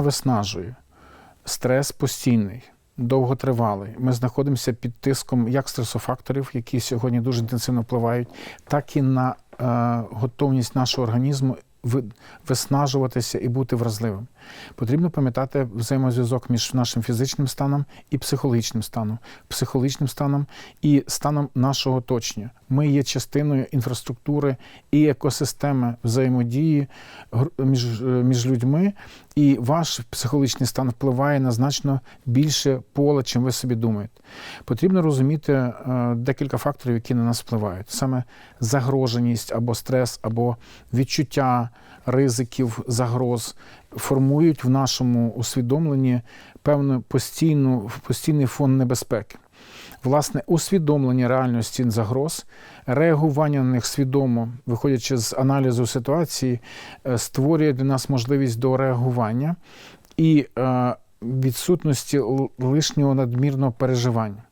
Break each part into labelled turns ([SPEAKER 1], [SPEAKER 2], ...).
[SPEAKER 1] виснажує. Стрес постійний, довготривалий. Ми знаходимося під тиском як стресофакторів, які сьогодні дуже інтенсивно впливають, так і на е, готовність нашого організму виснажуватися і бути вразливим. Потрібно пам'ятати взаємозв'язок між нашим фізичним станом і психологічним станом, психологічним станом і станом нашого оточення. Ми є частиною інфраструктури і екосистеми взаємодії між, між людьми, і ваш психологічний стан впливає на значно більше поле, чим ви собі думаєте. Потрібно розуміти е, декілька факторів, які на нас впливають: саме загроженість або стрес, або відчуття ризиків, загроз формують в нашому усвідомленні певну постійну, постійний фон небезпеки. Власне, усвідомлення реальності загроз, реагування на них свідомо, виходячи з аналізу ситуації, е, створює для нас можливість до реагування і е, відсутності лишнього надмірного переживання.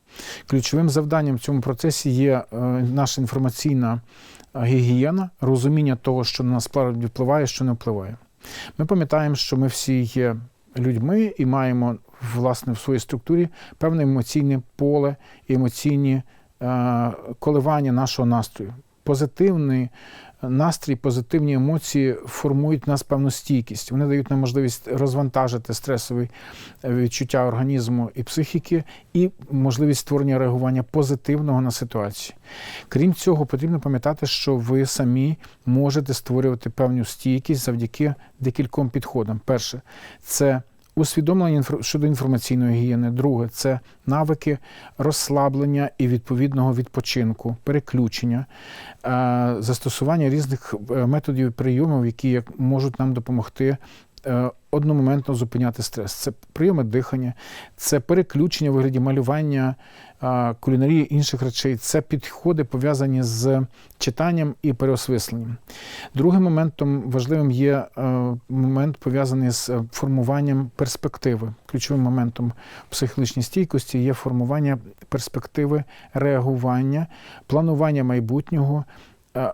[SPEAKER 1] Ключовим завданням в цьому процесі є е, наша інформаційна гігієна, розуміння того, що на нас впливає, що не впливає. Ми пам'ятаємо, що ми всі є людьми і маємо власне в своїй структурі певне емоційне поле, емоційні е, коливання нашого настрою. Позитивний настрій, позитивні емоції формують в нас певну стійкість. Вони дають нам можливість розвантажити стресові е, відчуття організму і психіки, і можливість створення реагування позитивного на ситуацію. Крім цього, потрібно пам'ятати, що ви самі можете створювати певну стійкість завдяки декільком підходам. Перше, це усвідомлення щодо інформаційної гігієни. Друге, це навики розслаблення і відповідного відпочинку, переключення, е, застосування різних е, методів прийомів, які можуть нам допомогти. Е, Одномоментно зупиняти стрес. Це прийоми дихання, це переключення у вигляді малювання, кулінарії інших речей, це підходи пов'язані з читанням і переосмисленням. Другим моментом важливим є е, момент пов'язаний з е, формуванням перспективи. Ключовим моментом в психологічній стійкості є формування перспективи реагування, планування майбутнього е,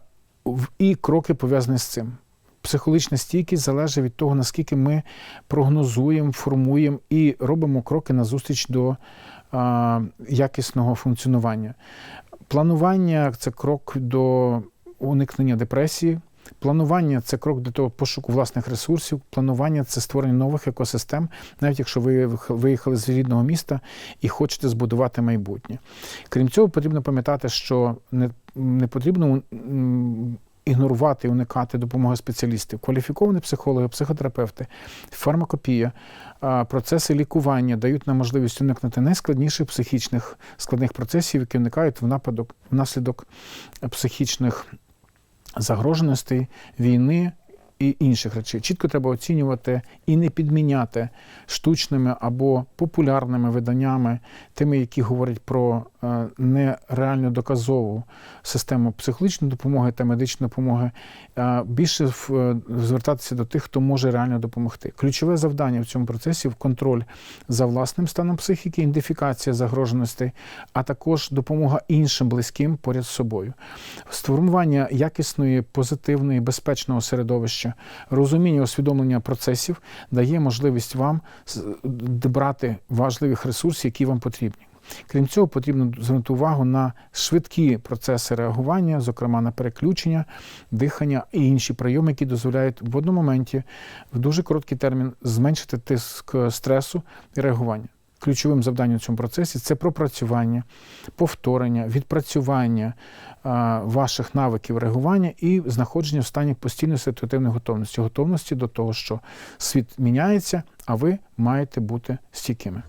[SPEAKER 1] і кроки пов'язані з цим. Психологічна стійкість залежить від того, наскільки ми прогнозуємо, формуємо і робимо кроки назустріч до а, якісного функціонування. Планування це крок до уникнення депресії. Планування це крок до того пошуку власних ресурсів. Планування це створення нових екосистем, навіть якщо ви виїхали з рідного міста і хочете збудувати майбутнє. Крім цього, потрібно пам'ятати, що не, не потрібно ігнорувати і уникати допомоги спеціалістів. Кваліфіковані психологи, психотерапевти, фармакопія, процеси лікування дають нам можливість уникнути найскладніших психічних складних процесів, які виникають в нападок внаслідок психічних загроженостей, війни і інших речей. Чітко треба оцінювати і не підміняти штучними або популярними виданнями, тими, які говорять про е, нереально доказову систему психологічної допомоги та медичної допомоги. Е, Більше е, звертатися до тих, хто може реально допомогти. Ключове завдання в цьому процесі контроль за власним станом психіки, ідентифікація загроженостей, а також допомога іншим близьким поряд з собою. Сформування якісної, позитивної, безпечного середовища, розуміння, усвідомлення процесів дає можливість вам брати важливих ресурсів, які вам потрібні. Крім цього, потрібно звернути увагу на швидкі процеси реагування, зокрема на переключення, дихання і інші прийоми, які дозволяють в одному моменті в дуже короткий термін зменшити тиск стресу і реагування. Ключовим завданням в цьому процесі це пропрацювання, повторення, відпрацювання ваших навиків реагування і знаходження в стані постійної ситуативної готовності, готовності до того, що світ міняється, а ви маєте бути стійкими.